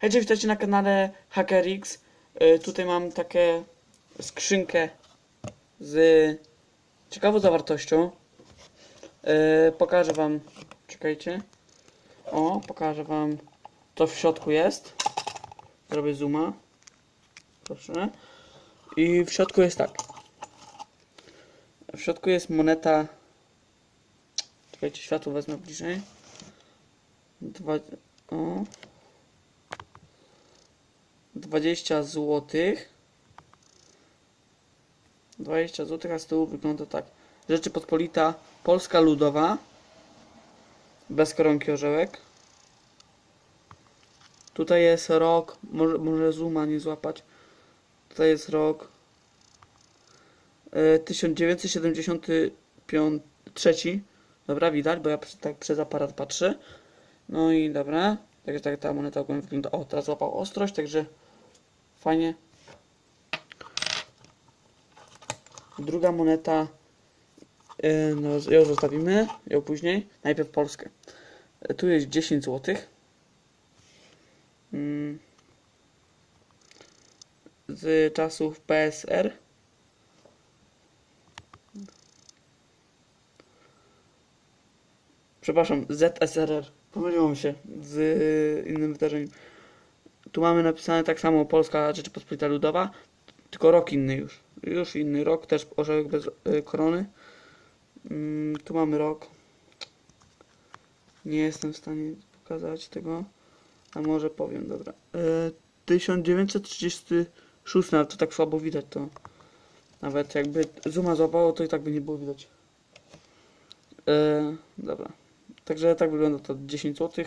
Hej, witajcie na kanale HackerX. Y, tutaj mam takie skrzynkę z ciekawą zawartością. Y, pokażę wam, czekajcie. O, pokażę wam, co w środku jest. Zrobię zooma. Proszę. I w środku jest tak. W środku jest moneta. Czekajcie, światło wezmę bliżej. Dwa... O. 20 zł. 20 zł, a z tyłu wygląda tak. Rzeczypospolita Polska Ludowa. Bez koronki orzełek. Tutaj jest rok. Może, może zooma nie złapać. Tutaj jest rok. e, 1973. Dobra, widać, bo ja tak przez aparat patrzę. No i dobra. Także tak ta moneta ogólnie wygląda. O, teraz złapał ostrość, także fajnie. Druga moneta. Yy, no, ją zostawimy, ją później. Najpierw Polskę. E, Tu jest 10 zł. Mm. Z czasów PSR. Przepraszam, ZSRR. Pomyliło się z innym wydarzeniem. Tu mamy napisane tak samo Polska Rzeczypospolita Ludowa, tylko rok inny już. Już inny rok, też orzełek bez y, korony. Mm, tu mamy rok. Nie jestem w stanie pokazać tego, a może powiem, dobra. Y, 1936, ale to tak słabo widać to. Nawet jakby zooma złapało, to i tak by nie było widać. Y, dobra. Także tak wygląda to 10 zł.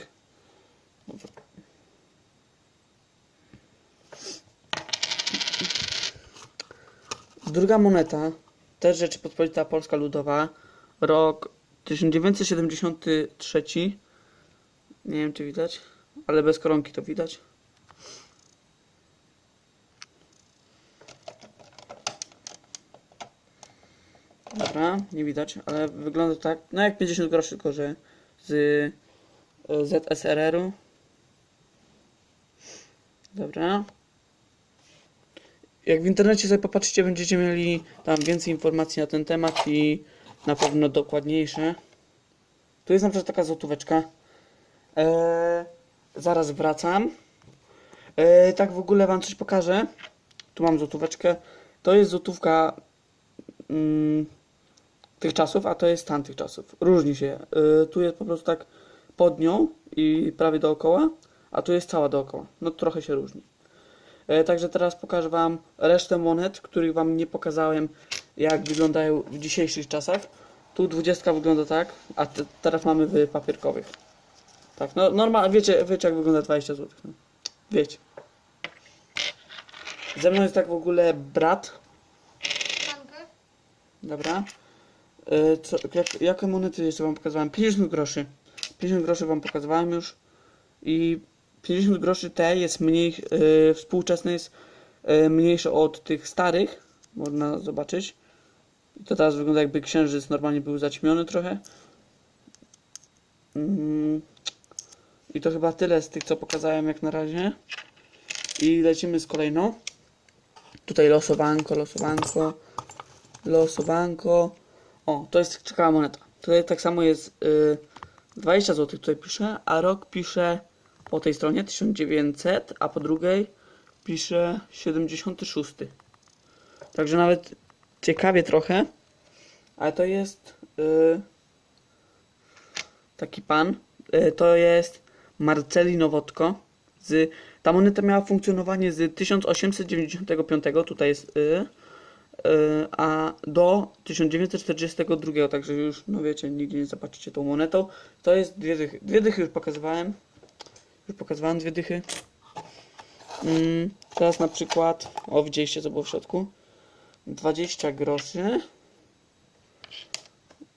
Druga moneta, też Rzeczypospolita Polska Ludowa, rok 1973. Nie wiem czy widać, ale bez koronki to widać. Dobra, nie widać, ale wygląda tak, no jak 50 groszy, tylko że z e, ZSRR-u. Dobra. Jak w internecie sobie popatrzycie, będziecie mieli tam więcej informacji na ten temat i na pewno dokładniejsze. Tu jest na przykład taka złotóweczka. Eee, zaraz wracam. Eee, tak w ogóle wam coś pokażę. Tu mam złotóweczkę. To jest złotówka mm, tych czasów, a to jest tamtych czasów. Różni się. Yy, tu jest po prostu tak pod nią i prawie dookoła, a tu jest cała dookoła. No trochę się różni. Yy, także teraz pokażę Wam resztę monet, których Wam nie pokazałem, jak wyglądają w dzisiejszych czasach. Tu 20 wygląda tak, a te, teraz mamy w papierkowych. Tak, no normalnie, wiecie, wiecie jak wygląda 20 zł. No. Wiecie. Ze mną jest tak w ogóle brat? Dobra. E, Co, jak, jakie monety jeszcze wam pokazywałem? 50 groszy. 50 groszy wam pokazywałem już. I 50 groszy te jest mniej, e, współczesne jest e, mniejsze od tych starych. Można zobaczyć. I to teraz wygląda jakby księżyc normalnie był zaćmiony trochę. Mm. I to chyba tyle z tych co pokazałem jak na razie. I lecimy z kolejną. Tutaj losowanko, losowanko losowanko. O, to jest ciekawa moneta. Tutaj tak samo jest y, 20 zł tutaj pisze, a rok pisze po tej stronie 1900, a po drugiej pisze 76. Także nawet ciekawie trochę. Ale to jest y, taki pan. Y, to jest Marceli Nowotko. Z, ta moneta miała funkcjonowanie z 1895, tutaj jest Yy, a do 1942, także już, no wiecie, nigdzie nie zobaczycie tą monetą. To jest dwie dychy. Dwie dychy już pokazywałem. Już pokazywałem dwie dychy. Mm, teraz na przykład, o widzieliście co było w środku. 20 groszy.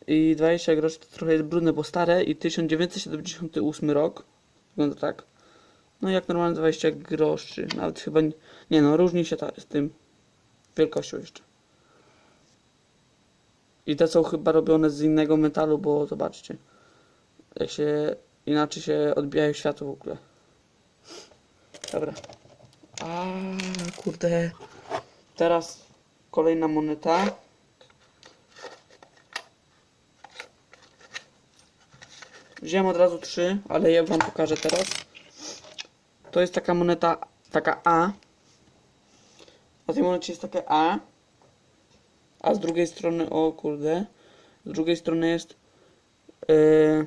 I 20 groszy to trochę jest brudne, bo stare i 1978 rok. Wygląda tak. No jak normalnie 20 groszy. Nawet chyba nie, nie no, różni się ta, z tym wielkością jeszcze. I te są chyba robione z innego metalu, bo zobaczcie. Jak się inaczej się odbijają światło w ogóle. Dobra. A kurde. Teraz kolejna moneta. Wziąłem od razu trzy, ale je wam pokażę teraz. To jest taka moneta, taka A. Na tej monecie jest takie A. A z drugiej strony, o kurde. Z drugiej strony jest yy,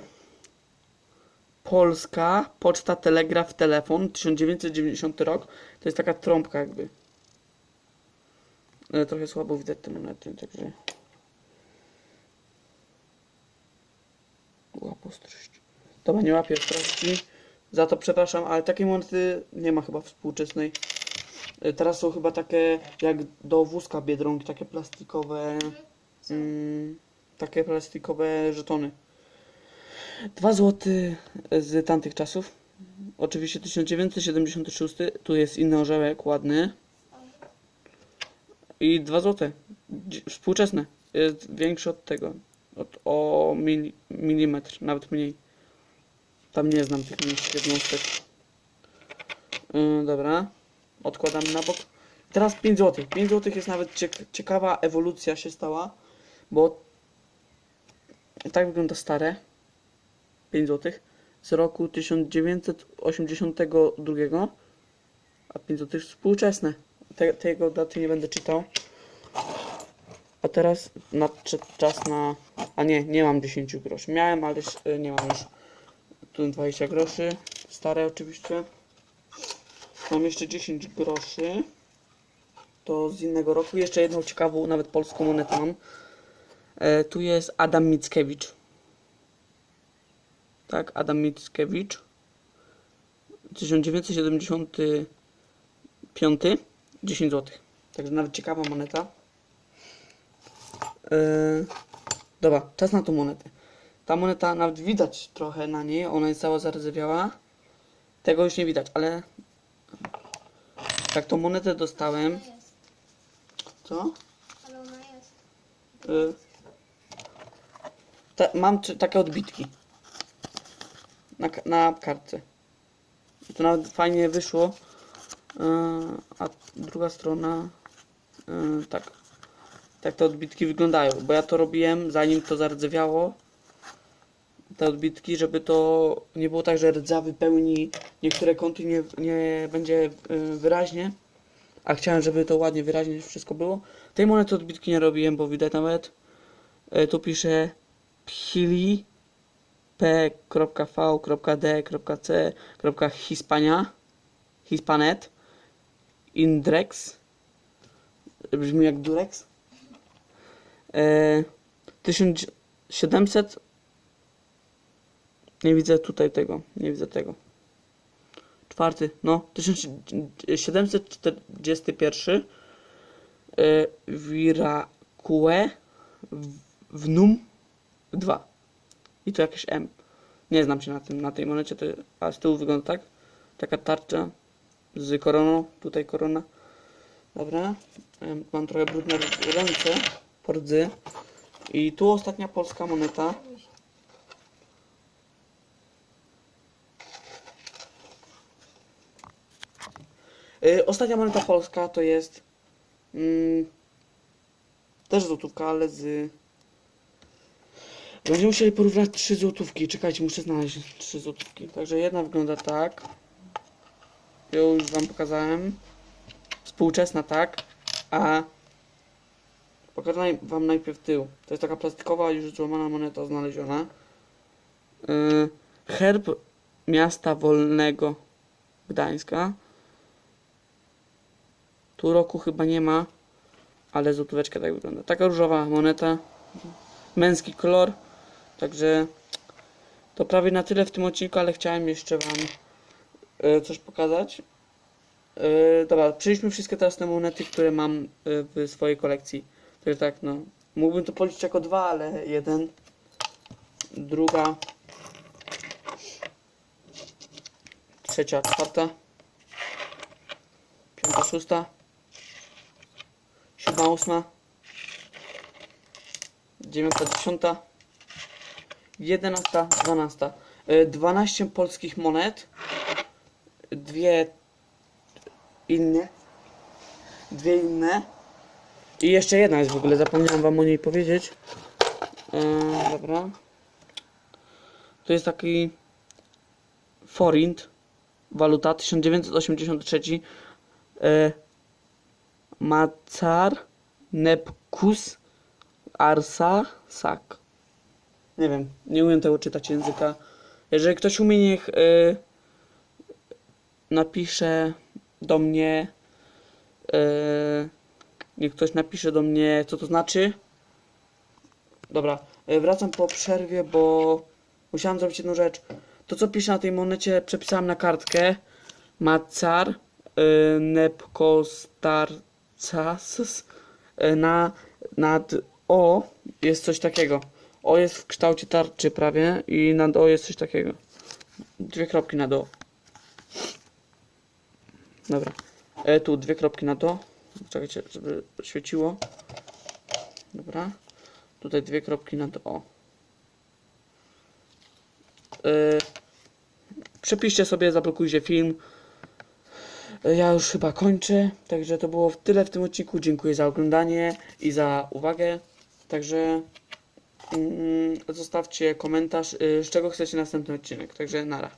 Polska, Poczta, Telegraf, Telefon, 1990 rok. To jest taka trąbka jakby. Ale trochę słabo widać te monety, także... Łap ostrość. Dobra, nie łapię ostrości. Za to przepraszam, ale takiej monety nie ma chyba współczesnej. Y, Teraz są chyba takie jak do wózka Biedronki, takie plastikowe, mm, takie plastikowe żetony. Dwa złoty z tamtych czasów. Oczywiście 1976. Tu jest inny orzełek, ładny. I dwa złote. Dzi- Współczesne. Jest większy od tego. Od, o mili, milimetr, nawet mniej. Tam nie znam tych jednostek. Yy, dobra. Odkładam na bok. Teraz 5 zł. 5 zł jest nawet ciek ciekawa ewolucja się stała, bo tak wygląda stare. 5 zł z roku 1982, a 5 zł współczesne. Te, tego daty nie będę czytał. A teraz nadszedł czas na... A nie, nie mam 10 groszy. Miałem, ale y, nie mam już. Tu 20 groszy. Stare oczywiście. Mam jeszcze 10 groszy. To z innego roku. Jeszcze jedną ciekawą, nawet polską monetę mam. E, tu jest Adam Mickiewicz. Tak, Adam Mickiewicz. 1975. 10 zł. Także nawet ciekawa moneta. Yy, dobra, czas na tą monetę. Ta moneta nawet widać trochę na niej, ona jest cała zardzewiała. Tego już nie widać, ale jak tą monetę dostałem, co? ale ona jest. Te, mam takie odbitki na, na kartce. To nawet fajnie wyszło. Yy, a druga strona, yy, tak. Tak te odbitki wyglądają, bo ja to robiłem zanim to zardzewiało. Te odbitki, żeby to nie było tak, że rdza wypełni niektóre kąty nie, nie będzie yy, wyraźnie. A chciałem, żeby to ładnie, wyraźnie wszystko było. Tej monety odbitki nie robiłem, bo widać nawet. E, tu pisze Pili P.V.D.C. Hispania Hispanet Indrex brzmi jak Durex. E, 1700 nie widzę tutaj tego nie widzę tego. Czwarty no 1741 e, Viracue w num 2 i tu jakieś M nie znam się na tym, na tej monecie, a z tyłu wygląda tak. Taka tarcza z koroną, tutaj korona. Dobra, mam trochę brudne ręce po rdzy. I tu ostatnia polska moneta. Y, ostatnia moneta polska to jest mm, też złotówka, ale z Będziemy musieli porównać trzy złotówki. Czekajcie, muszę znaleźć trzy złotówki. Także jedna wygląda tak. Ją już wam pokazałem. Współczesna tak. A pokażę wam najpierw tył. To jest taka plastikowa, już złamana moneta znaleziona. Yy, herb miasta wolnego Gdańska. Tu roku chyba nie ma, ale złotóweczka tak wygląda. Taka różowa moneta. Męski kolor. Także to prawie na tyle w tym odcinku, ale chciałem jeszcze Wam e, coś pokazać. E, dobra, przejdźmy wszystkie teraz te monety, które mam e, w swojej kolekcji. Także tak, no. Mógłbym to policzyć jako dwa, ale jeden, druga, trzecia, czwarta, piąta, szósta, siódma, ósma, dziewiąta, dziesiąta. 11, 12. Y, 12 polskich monet. Dwie inne. Dwie inne. I jeszcze jedna jest w ogóle, zapomniałem wam o niej powiedzieć. Eee, dobra. To jest taki forint, waluta 1983. E, Macar Nepkus Arsa Sak. Nie wiem, nie umiem tego czytać języka. Jeżeli ktoś umie, niech y, napisze do mnie. Y, niech ktoś napisze do mnie, co to znaczy. Dobra, y, wracam po przerwie, bo musiałem zrobić jedną rzecz. To, co pisze na tej monecie, przepisałem na kartkę. Macar y, Nepkostarcas y, na nad O jest coś takiego. O jest w kształcie tarczy prawie i nad O jest coś takiego. Dwie kropki nad O. Dobra. E, tu dwie kropki nad O. Czekajcie, żeby świeciło. Dobra. Tutaj dwie kropki nad O. E, przepiszcie sobie, zablokujcie film. E, Ja już chyba kończę, także to było tyle w tym odcinku. Dziękuję za oglądanie i za uwagę. Także zostawcie komentarz, y, z czego chcecie następny odcinek. Także nara.